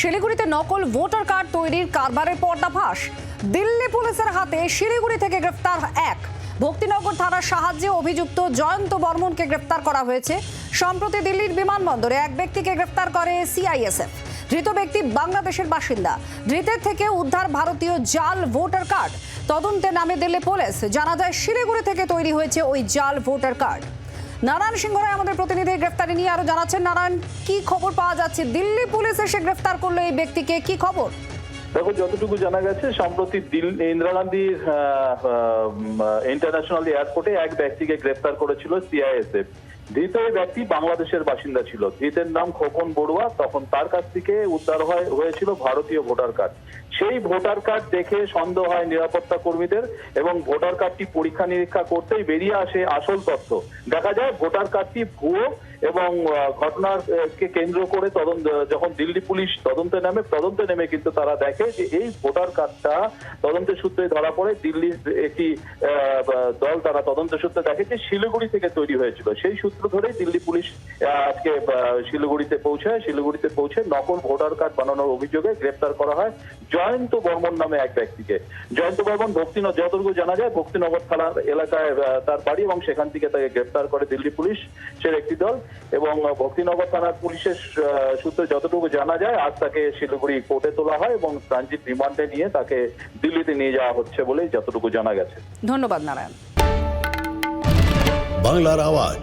শিলিগুড়িতে নকল voter card তৈরির কারবারের পর্দাফাঁস দিল্লি পুলিশের হাতে শিলিগুড়ি থেকে গ্রেফতার এক। ভক্তিনগর থানার সাহায্যে অভিযুক্ত জয়ন্ত বর্মনকে গ্রেফতার করা হয়েছে। সম্প্রতি দিল্লির বিমানবন্দরে এক ব্যক্তিকে গ্রেফতার করে সিআইএসএফ। ধৃত ব্যক্তি বাংলাদেশের বাসিন্দা। ধৃতের থেকে উদ্ধার ভারতীয় জাল ভোটার কার্ড। তদন্তে নামে দিল্লি পুলিশ। জানা যায়, শিলিগুড়ি থেকে তৈরি হয়েছে ওই জাল ভোটার কার্ড। নারায়ণ সিংহ রায় আমাদের প্রতিনিধি গ্রেফতারি নিয়ে আরও জানাচ্ছেন। নারায়ণ, কি খবর পাওয়া যাচ্ছে? দিল্লি পুলিশ এসে গ্রেফতার করল এই ব্যক্তিকে, কি খবর? দেখো, যতটুকু জানা গেছে, সম্প্রতি ইন্দিরা গান্ধী ইন্টারন্যাশনাল এয়ারপোর্টে এক ব্যক্তিকে গ্রেফতার করেছিল সিআইএসএফ ধৃত ব্যক্তি বাংলাদেশের বাসিন্দা ছিল। ধৃতের নাম খোকন বড়ুয়া, তখন তার কাছ থেকে উদ্ধার হয়, হয়েছিল ভারতীয় ভোটার কার্ড। সেই ভোটার কার্ড দেখে সন্দেহ হয় নিরাপত্তা কর্মীদের এবং ভোটার কার্ডটি পরীক্ষা নিরীক্ষা করতেই বেরিয়ে আসে আসল তথ্য। দেখা যায় ভোটার কার্ডটি ভুয়ো এবং ঘটনাকে কেন্দ্র করে তদন্ত, যখন দিল্লি পুলিশ তদন্তে নামে, তদন্তে নেমে কিন্তু তারা দেখে যে এই ভোটার কার্ডটা তদন্তের সূত্রে ধরা পড়ে দিল্লির একটি দল তারা তদন্ত সূত্রে দেখে যে শিলিগুড়ি থেকে তৈরি হয়েছিল। সেই সূত্র ধরেই দিল্লি পুলিশ আজকে শিলিগুড়িতে পৌঁছায়। শিলিগুড়িতে পৌঁছে নকল ভোটার কার্ড বানানোর অভিযোগে গ্রেপ্তার করা হয় জয়ন্ত বর্মন নামে এক ব্যক্তিকে। জয়ন্ত বর্মন ভক্তিনগর যতটুকু জানা যায় ভক্তিনগর থানার এলাকায় তার বাড়ি এবং সেখান থেকে তাকে গ্রেপ্তার করে দিল্লি পুলিশ সে একটি দল এবং ভক্তিনগর থানার পুলিশের সূত্রে যতটুকু জানা যায় আজ তাকে শিলিগুড়ি কোর্টে তোলা হয় এবং ট্রানজিট রিমান্ডে নিয়ে তাকে দিল্লিতে নিয়ে যাওয়া হচ্ছে বলে যতটুকু জানা গেছে। ধন্যবাদ নারায়ণ। বাংলার আওয়াজ